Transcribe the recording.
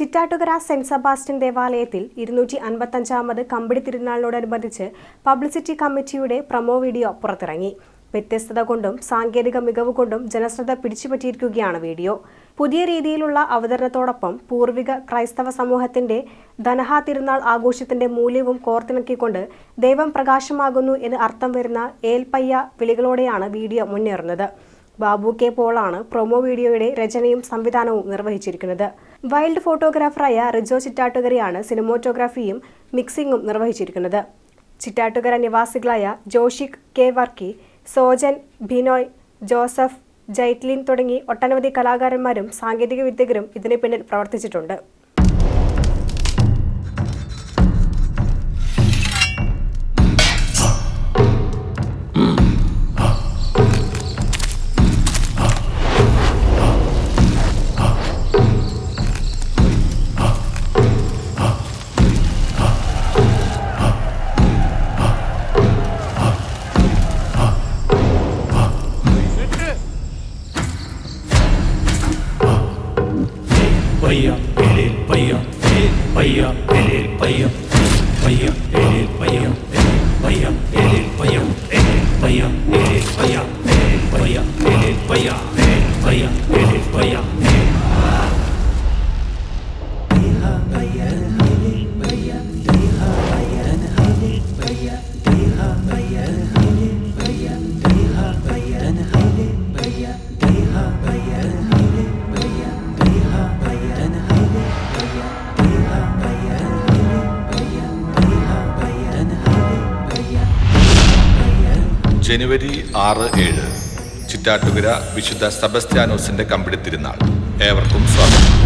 Chittattukara saint Sebastian ദേവാലയത്തിൽ ഇരുന്നൂറ്റി അൻപത്തഞ്ചാമത് കമ്പിടി തിരുനാളിനോടനുബന്ധിച്ച് പബ്ലിസിറ്റി കമ്മിറ്റിയുടെ പ്രൊമോ വീഡിയോ പുറത്തിറങ്ങി. വ്യത്യസ്തത കൊണ്ടും സാങ്കേതിക മികവ് കൊണ്ടും ജനശ്രദ്ധ പിടിച്ചുപറ്റിയിരിക്കുകയാണ് വീഡിയോ. പുതിയ രീതിയിലുള്ള അവതരണത്തോടൊപ്പം പൂർവിക ക്രൈസ്തവ സമൂഹത്തിന്റെ ധനഹാ തിരുനാൾ ആഘോഷത്തിന്റെ മൂല്യവും കോർത്തിണക്കിക്കൊണ്ട് ദൈവം പ്രകാശമാകുന്നു എന്ന് അർത്ഥം വരുന്ന ഏൽപ്പയ്യ വിളികളോടെയാണ് വീഡിയോ മുന്നേറുന്നത്. ബാബു കെ പോളാണ് പ്രൊമോ വീഡിയോയുടെ രചനയും സംവിധാനവും നിർവഹിച്ചിരിക്കുന്നത്. വൈൽഡ് ഫോട്ടോഗ്രാഫറായ റിജോ ചിറ്റാട്ടുകരയാണ് സിനിമോറ്റോഗ്രാഫിയും മിക്സിംഗും നിർവഹിച്ചിരിക്കുന്നത്. ചിറ്റാട്ടുകര നിവാസികളായ ജോഷിക് കെ വർക്കി സോജൻ ബിനോയ് ജോസഫ് ജൈറ്റ്ലിൻ തുടങ്ങി ഒട്ടനവധി കലാകാരന്മാരും സാങ്കേതിക വിദഗ്ധരും ഇതിനു പിന്നിൽ പ്രവർത്തിച്ചിട്ടുണ്ട്. పయ్యా ఎలేల్ పయ్యా ఎలేల్ పయ్యా ఎలేల్ పయ్యా పయ్యా ఎలేల్ పయ్యా పయ్యా ఎలేల్ పయ్యా పయ్యా ఎలేల్ పయ్యా పయ్యా ఎలేల్ పయ్యా ജനുവരി ആറ് ഏഴ്. ചിറ്റാട്ടുകര വിശുദ്ധ സെബസ്ത്യാനോസിന്റെ കമ്പിടി തിരുനാൾ. ഏവർക്കും സ്വാഗതം.